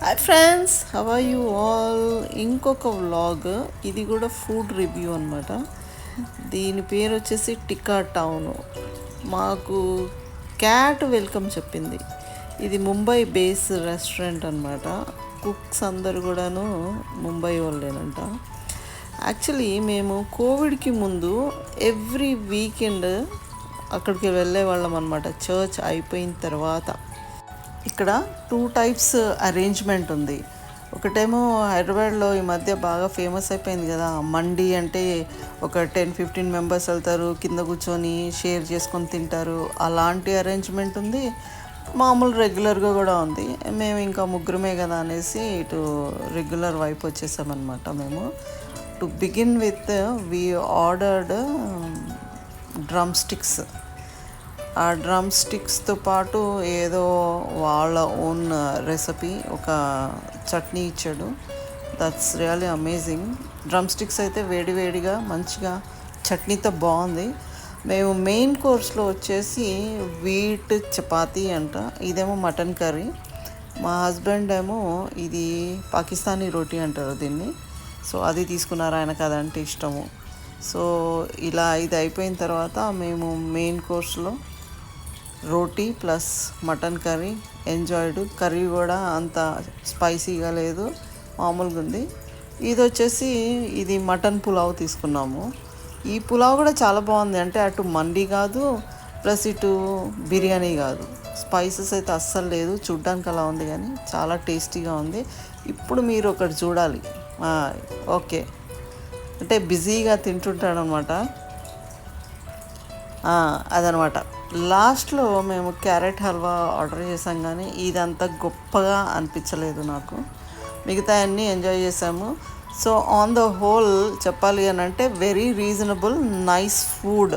Hi friends how are you all ఇంకొక vlog ఇది కూడా ఫుడ్ రివ్యూ అనమాట దీని పేరు వచ్చేసి టికా టౌన్ మాకు క్యాట్ వెల్కమ్ చెప్పింది. ఇది ముంబై బేస్ రెస్టారెంట్ అనమాట కుక్స్ అందరు కూడాను ముంబై వాళ్ళేనంట. యాక్చువల్లీ మేము కోవిడ్కి ముందు ఎవ్రీ వీకెండ్ అక్కడికి వెళ్ళే వాళ్ళం అనమాట చర్చ్ అయిపోయిన తర్వాత. ఇక్కడ టూ టైప్స్ అరేంజ్మెంట్ ఉంది. ఒకటేమో హైదరాబాద్లో ఈ మధ్య బాగా ఫేమస్ అయిపోయింది కదా. మండి అంటే ఒక టెన్ ఫిఫ్టీన్ మెంబర్స్ వెళ్తారు కింద కూర్చొని షేర్ చేసుకొని తింటారు. అలాంటి అరేంజ్మెంట్ ఉంది. మామూలు రెగ్యులర్గా కూడా ఉంది. మేము ఇంకా ముగ్గురమే కదా అనేసి ఇటు రెగ్యులర్ వైపు వచ్చేసామన్నమాట మేము. To begin with we ordered drumsticks ఆ డ్రమ్ స్టిక్స్తో పాటు ఏదో వాళ్ళ ఓన్ రెసిపీ ఒక చట్నీ ఇచ్చాడు. That's really amazing drumsticks అయితే వేడివేడిగా మంచిగా చట్నీతో బాగుంది. మేము మెయిన్ కోర్స్లో వచ్చేసి వీట్ చపాతీ అంట ఇదేమో మటన్ కర్రీ. మా హస్బెండ్ ఏమో ఇది పాకిస్తానీ రోటీ అంటారు దీన్ని. సో అది తీసుకున్నారు ఆయనకు అదంటే ఇష్టము. సో ఇలా ఇది అయిపోయిన తర్వాత మేము మెయిన్ కోర్స్లో roti plus mutton curry enjoyed. Curry కూడా అంత స్పైసీగా లేదు మామూలుగా ఉంది. ఇది వచ్చేసి ఇది మటన్ పులావ్ తీసుకున్నాము. ఈ పులావ్ కూడా చాలా బాగుంది. అంటే అటు మండి కాదు ప్లస్ ఇటు బిర్యానీ కాదు. స్పైసెస్ అయితే అస్సలు లేదు. చూడ్డానికి అలా ఉంది కానీ చాలా టేస్టీగా ఉంది. ఇప్పుడు మీరు ఒకటి చూడాలి. ఓకే. అంటే బిజీగా తింటుంటాడనమాట అదనమాట లాస్ట్లో మేము క్యారెట్ హల్వా ఆర్డర్ చేసాం కానీ ఇదంతా గొప్పగా అనిపించలేదు నాకు. మిగతా అన్నీ ఎంజాయ్ చేసాము సో ఆన్ ద హోల్ చెప్పాలి అని అంటే వెరీ రీజనబుల్ నైస్ ఫుడ్